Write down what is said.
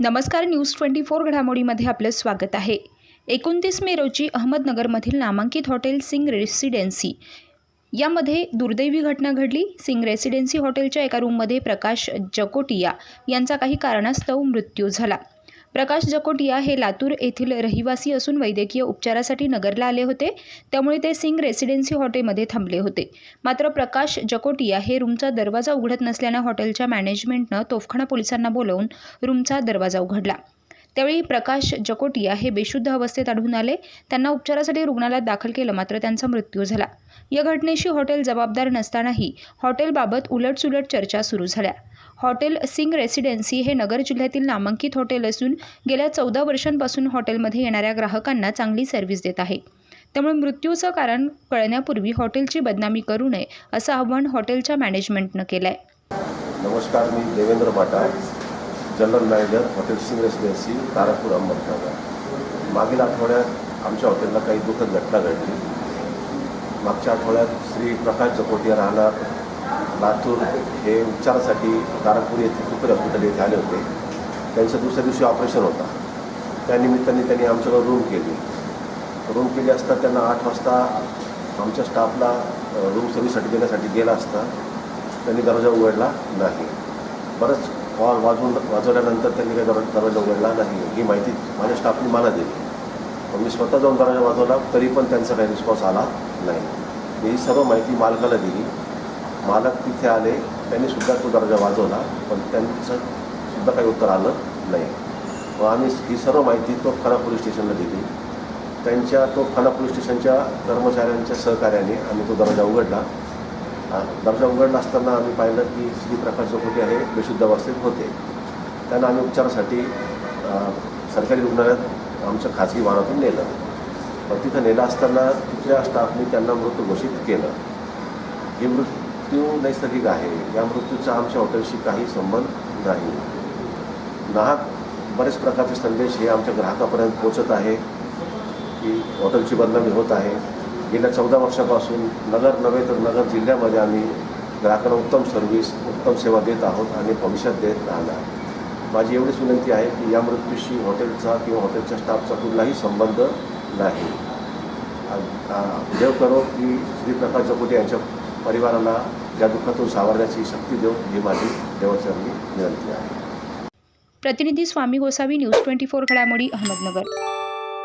नमस्कार news twenty four घडामोडीमध्ये आपलं स्वागत आहे. एकोणतीस मे रोजी अहमदनगरमधील नामांकित हॉटेल सिंग रेसिडेन्सी यामध्ये दुर्दैवी घटना घडली. सिंग रेसिडेन्सी हॉटेलच्या एका रूममध्ये प्रकाश जकोटिया यांचा काही कारणास्तव मृत्यू झाला. प्रकाश जकोटिया हे लातूर येथील रहिवासी असून वैद्यकीय उपचारासाठी नगरला आले होते. त्यामुळे ते सिंग रेसिडेन्सी हॉटेलमध्ये थांबले होते. मात्र प्रकाश जकोटिया हे रूमचा दरवाजा उघडत नसल्यानं हॉटेलच्या मॅनेजमेंटनं तोफखाना पोलिसांना बोलवून रूमचा दरवाजा उघडला. त्यावेळी प्रकाश जकोटिया हे बेशुद्ध अवस्थेत आढळून आले. त्यांना उपचारासाठी रुग्णालयात दाखल केलं मात्र त्यांचा मृत्यू झाला. या घटनेशी हॉटेल जबाबदार नसतानाही हॉटेलबाबत उलटसुलट चर्चा सुरू झाल्या. हॉटेल सिंग रेसिडेन्सी हे नगर जिल्ह्यातील नामांकित हॉटेल असून गेल्या चौदा वर्षांपासून हॉटेलमध्ये येणाऱ्या ग्राहकांना चांगली सर्व्हिस देत आहे. त्यामुळे मृत्यूचं कारण कळण्यापूर्वी हॉटेलची बदनामी करू नये असं आव्हान हॉटेलच्या मॅनेजमेंटनं केलं आहे नमस्कार मी Devendra Bhata general manager hotel Singh residency Tarapur Ambarnagar मागील आठवड्यात आमच्या हॉटेलला काही दुःखद घटना घडली. मागच्या आठवड्यात श्री प्रकाश जकोटिया राहणार लातूर हे उपचारासाठी तारापूर येथे कुकर हॉस्पिटल येथे आले होते. त्यांचं दुसऱ्या दिवशी ऑपरेशन होता. त्यानिमित्ताने त्यांनी आमच्याकडे रूम केली. रूम केली असता त्यांना आठ वाजता आमच्या स्टाफला रूम सर्व्हिससाठी देण्यासाठी गेला असता. त्यांनी दरवाजा उघडला नाही. बरंच कॉल वाजवून वाजवल्यानंतर त्यांनी काही दरवाजा दरवाजा उघडला नाही. ही माहिती माझ्या स्टाफने मला दिली. मग मी स्वतः जाऊन दरवाजा वाजवला तरी पण त्यांचा काही रिस्पॉन्स आला नाही. मी ही सर्व माहिती मालकाला दिली. मालक तिथे आले त्यांनी सुद्धा तो दर्जा वाजवला पण त्यांचं सुद्धा काही उत्तर आलं नाही. मग आम्ही ही सर्व माहिती तोफखाना पोलीस स्टेशनला दिली. त्यांच्या तोफखाना पोलीस स्टेशनच्या कर्मचाऱ्यांच्या सहकार्याने आम्ही तो दर्जा उघडला. दर्जा उघडला असताना आम्ही पाहिलं की श्री प्रकाश चौकटी हे बेशुद्ध अवस्थेत होते. त्यांना आम्ही उपचारासाठी सरकारी रुग्णालयात आमच्या खाजगी वाहनातून नेलं. मग तिथं नेलं असताना तिथल्या स्टाफने त्यांना मृत घोषित केलं. हे मृत्यू नैसर्गिक आहे. या मृत्यूचा आमच्या हॉटेलशी काही संबंध नाही. ग्राहक बरेच प्रकारचे संदेश हे आमच्या ग्राहकापर्यंत पोचत आहे की हॉटेलची बदनामी होत आहे. गेल्या चौदा वर्षापासून नगर नव्हे तर नगर जिल्ह्यामध्ये आम्ही ग्राहकांना उत्तम सर्व्हिस उत्तम सेवा देत आहोत आणि भविष्यात देत राहणार. माझी एवढीच विनंती आहे की या मृत्यूशी हॉटेलचा किंवा हॉटेलच्या स्टाफचा कुठलाही संबंध नाही. देव करो की श्री प्रकाश जपोटे यांच्या परिवाराला या दुःखातून सावरण्याची शक्ती देऊ ही माझी देवाचरणी विनंती आहे. प्रतिनिधी Swami Gosavi news twenty four घडामोडी अहमदनगर.